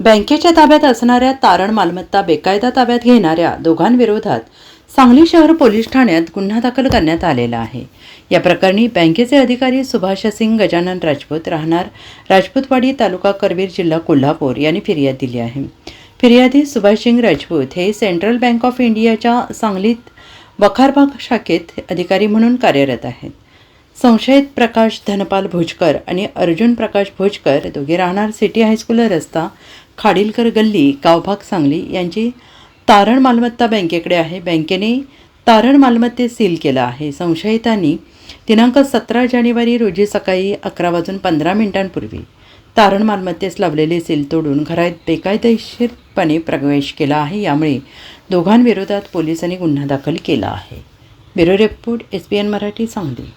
बँकेच्या ताब्यात असणाऱ्या तारण मालमत्ता बेकायदा ताब्यात घेणाऱ्या दोघांविरोधात सांगली शहर पोलीस ठाण्यात गुन्हा दाखल करण्यात आलेला आहे. या प्रकरणी बँकेचे अधिकारी सुभाष सिंग गजानन राजपूत राहणार राजपूतवाडी तालुका करवीर जिल्हा कोल्हापूर यांनी फिर्याद दिली आहे. फिर्यादी सुभाष सिंग राजपूत हे सेंट्रल बँक ऑफ इंडियाच्या सांगलीत वखारबाग शाखेत अधिकारी म्हणून कार्यरत आहेत. संशयित प्रकाश धनपाल भोजकर आणि अर्जुन प्रकाश भोजकर दोघे राहणार सिटी हायस्कूल रस्ता खाडीलकर गल्ली गावभाग सांगली यांची तारण मालमत्ता बँकेकडे आहे. बँकेने तारण मालमत्ते सील केलं आहे. संशयितांनी दिनांक सतरा जानेवारी रोजी सकाळी अकरा वाजून पंधरा मिनिटांपूर्वी तारण मालमत्तेस लावलेले सील तोडून घरात बेकायदेशीरपणे प्रवेश केला आहे. यामुळे दोघांविरोधात पोलिसांनी गुन्हा दाखल केला आहे. Bureau report S P N Marathi Sangli.